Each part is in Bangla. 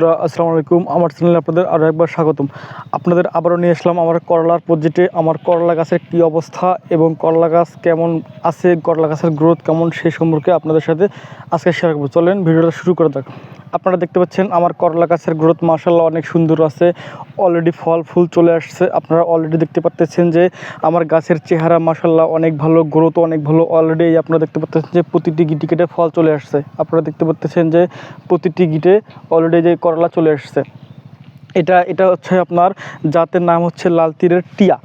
বন্ধুরা, আসসালামু আলাইকুম। আমার চ্যানেলে আপনাদের আরও একবার স্বাগতম। আপনাদের আবারও নিয়ে আসলাম আমার করলার প্রজেক্টে আমার করলা গাছের কী অবস্থা এবং করলা গাছ কেমন আছে, করলা গাছের গ্রোথ কেমন সেই সম্পর্কে আপনাদের সাথে আজকে শেয়ার করব। চলেন, ভিডিওটা শুরু করে যাক। আপনারা দেখতে পাচ্ছেন আমার করলা গাছের গ্রোথ মার্শাল্লাহ অনেক সুন্দর আছে। অলরেডি ফল, ফুল চলে আসছে। আপনারা অলরেডি দেখতে পাচ্ছেন যে আমার গাছের চেহারা মার্শাল্লাহ অনেক ভালো গ্রোথ অনেক ভালো। অলরেডি আপনারা দেখতে পাচ্ছেন যে প্রতিটি গিটি কেটে ফল চলে আসছে। আপনারা দেখতে পাচ্ছেন যে প্রতিটি গিটে অলরেডি যে করলা চলে আসছে। এটা এটা হচ্ছে আপনার জাতের নাম হচ্ছে লাল তীরের টিয়া।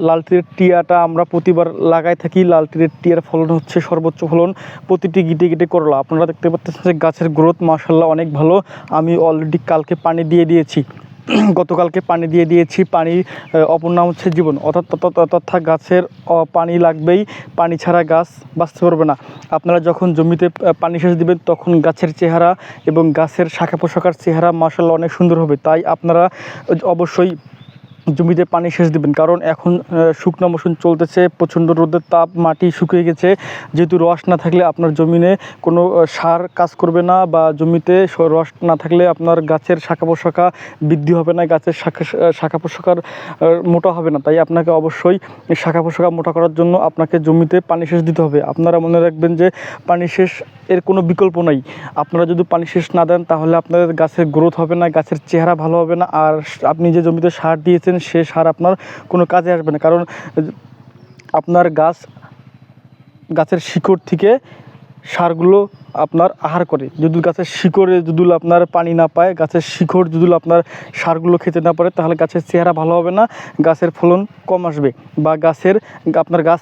লাল তীরের টিয়াটা আমরা প্রতিবার লাগাই থাকি। লাল তীরের টিয়ার ফলন হচ্ছে সর্বোচ্চ ফলন। প্রতিটি গিটে গিটে করলা। আপনারা দেখতে পাচ্ছেন যে গাছের গ্রোথ মার্শাল্লাহ অনেক ভালো। আমি অলরেডি কালকে পানি দিয়ে দিয়েছি। গতকালকে পানি দিয়ে দিয়েছি। পানি অপর নাম হচ্ছে জীবন। অর্থাৎ তথা- গাছের পানি লাগবেই। পানি ছাড়া গাছ বাঁচতে পারবে না। আপনারা যখন জমিতে পানি সেচ দিবেন, তখন গাছের চেহারা এবং গাছের শাখা পোশাকার চেহারা মার্শাল্লাহ অনেক সুন্দর হবে। তাই আপনারা অবশ্যই জমিতে পানি সেচ দিবেন। কারণ এখন শুকনো মৌসুম চলতেছে, প্রচণ্ড রোদের তাপ, মাটি শুকিয়ে গেছে। যেহেতু রস না থাকলে আপনার জমিনে কোনো সার কাজ করবে না বা জমিতে রস না থাকলে আপনার গাছের শাখা পোশাখা বৃদ্ধি হবে না, গাছের শাখা শাখা পোশাকার মোটা হবে না। তাই আপনাকে অবশ্যই শাখা পোশাকা মোটা করার জন্য আপনাকে জমিতে পানি সেচ দিতে হবে। আপনারা মনে রাখবেন যে পানি সেচ এর কোনো বিকল্প নাই। আপনারা যদি পানি সেচ না দেন, তাহলে আপনাদের গাছের গ্রোথ হবে না, গাছের চেহারা ভালো হবে না। আর আপনি যে জমিতে সার দিয়েছেন সে সার আপনার কোনো কাজে আসবে না। কারণ, আপনার গাছ, গাছের শিকড় থেকে সারগুলো আপনার আহার করে। যদি গাছের শিকড়ে যদি আপনার পানি না পায়, গাছের শিকড় যদি আপনার সারগুলো খেতে না পারে, তাহলে গাছের চেহারা ভালো হবে না, গাছের ফলন কম আসবে বা গাছের, আপনার গাছ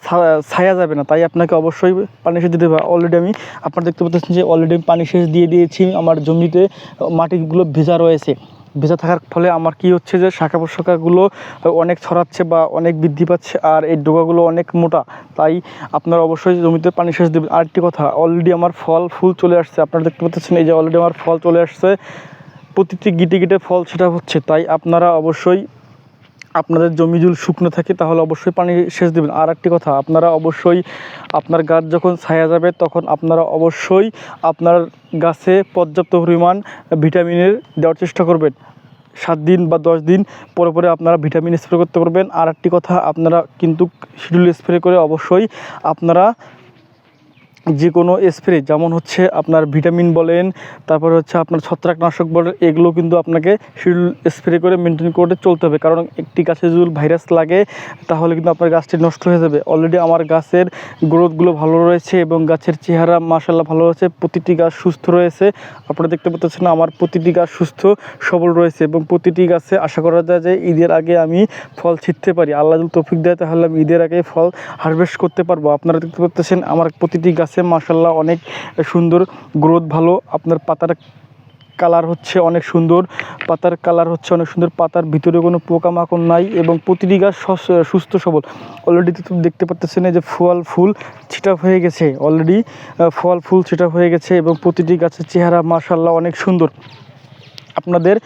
ছায়া যাবে না। তাই আপনাকে অবশ্যই পানি সেচ দিতে হবে। অলরেডি আমি আপনার দেখতে পাচ্ছেন যে অলরেডি আমি পানি সেচ দিয়ে দিয়েছি। আমার জমিতে মাটিগুলো ভেজা রয়েছে। ভেজা থাকার ফলে আমার কি হচ্ছে যে শাখা প্রশাখাগুলো অনেক ছড়াচ্ছে বা অনেক বৃদ্ধি পাচ্ছে আর এই ডোকাগুলো অনেক মোটা। তাই আপনারা অবশ্যই জমিতে পানি সেচ দেবেন। আরেকটি কথা অলরেডি আমার ফল, ফুল চলে আসছে। আপনারা দেখতে পাচ্ছেন, এই যে অলরেডি আমার ফল চলে আসছে। প্রতিটি গিটে গিটে ফল সেটা হচ্ছে। তাই আপনারা অবশ্যই আপনাদের জমি জুল শুকনো থাকে, তাহলে অবশ্যই পানি সেচ দেবেন। আর একটি কথা, আপনারা অবশ্যই আপনার গাছ যখন ছায়া যাবে, তখন আপনারা অবশ্যই আপনার গাছে পর্যাপ্ত পরিমাণ ভিটামিনের দেওয়ার চেষ্টা করবেন। সাত দিন বা দশ দিন পরে পরে আপনারা ভিটামিন স্প্রে করতে পারবেন। আর একটি কথা, আপনারা কিন্তু শিডিউল স্প্রে করে অবশ্যই আপনারা যে কোনো স্প্রে যেমন হচ্ছে আপনার ভিটামিন বলেন, তারপর হচ্ছে আপনার ছত্রাকনাশক বলেন, এগুলো কিন্তু আপনাকে শিডিউল স্প্রে করে মেনটেন করে চলতে হবে। কারণ একটি গাছে যদি ভাইরাস লাগে, তাহলে কিন্তু আপনার গাছটি নষ্ট হয়ে যাবে। অলরেডি আমার গাছের গ্রোথগুলো ভালো রয়েছে এবং গাছের চেহারা মাসাল্লাহ ভালো রয়েছে, প্রতিটি গাছ সুস্থ রয়েছে। আপনারা দেখতে পাচ্ছেন আমার প্রতিটি গাছ সুস্থ, সবল রয়েছে এবং প্রতিটি গাছে আশা করা যায় যে ঈদের আগে আমি ফল ছিটতে পারি। আল্লাহ যদি তৌফিক দেয়, তাহলে আমি ঈদের আগে ফল হারভেস্ট করতে পারব। আপনারা দেখতে পাচ্ছেন আমার প্রতিটি গাছে মাসাল্লাহ অনেক সুন্দর গ্রোথ ভালো। আপনার পাতার কালার হচ্ছে অনেক সুন্দর, পাতার কালার হচ্ছে অনেক সুন্দর, পাতার ভিতরে কোনো পোকামাকড় নাই এবং প্রতিটি গাছ সস- সুস্থ সবল। অলরেডি তো দেখতে পাচ্ছেন না যে ফল ফুল ছিটা হয়ে গেছে অলরেডি ফল ফুল ছিটা হয়ে গেছে এবং প্রতিটি গাছের চেহারা মাসাল্লাহ অনেক সুন্দর। আপনাদের।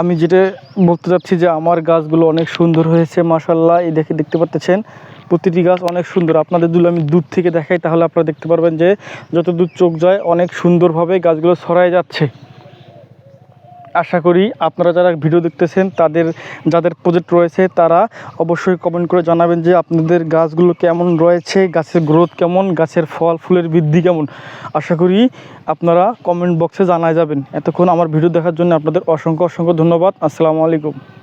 আমি যেটা বলতে চাচ্ছি যে আমার গাছগুলো অনেক সুন্দর হয়েছে মাসাল্লাহ এই দেখে দেখতে পাচ্ছেন প্রতিটি গাছ অনেক সুন্দর। আপনাদের যদি আমি দূর থেকে দেখাই, তাহলে আপনারা দেখতে পারবেন যে যত দূর চোখ যায় অনেক সুন্দরভাবে গাছগুলো ছড়ায় যাচ্ছে। আশা করি আপনারা যারা ভিডিও দেখতেছেন, তাদের, যাদের প্রজেক্ট রয়েছে, তারা অবশ্যই কমেন্ট করে জানাবেন যে আপনাদের গাছগুলো কেমন রয়েছে, গাছের গ্রোথ কেমন, গাছের ফল, ফুলের বৃদ্ধি কেমন। আশা করি আপনারা কমেন্ট বক্সে জানায় যাবেন। এতক্ষণ আমার ভিডিও দেখার জন্য আপনাদের অসংখ্য অসংখ্য ধন্যবাদ। আসসালামু আলাইকুম।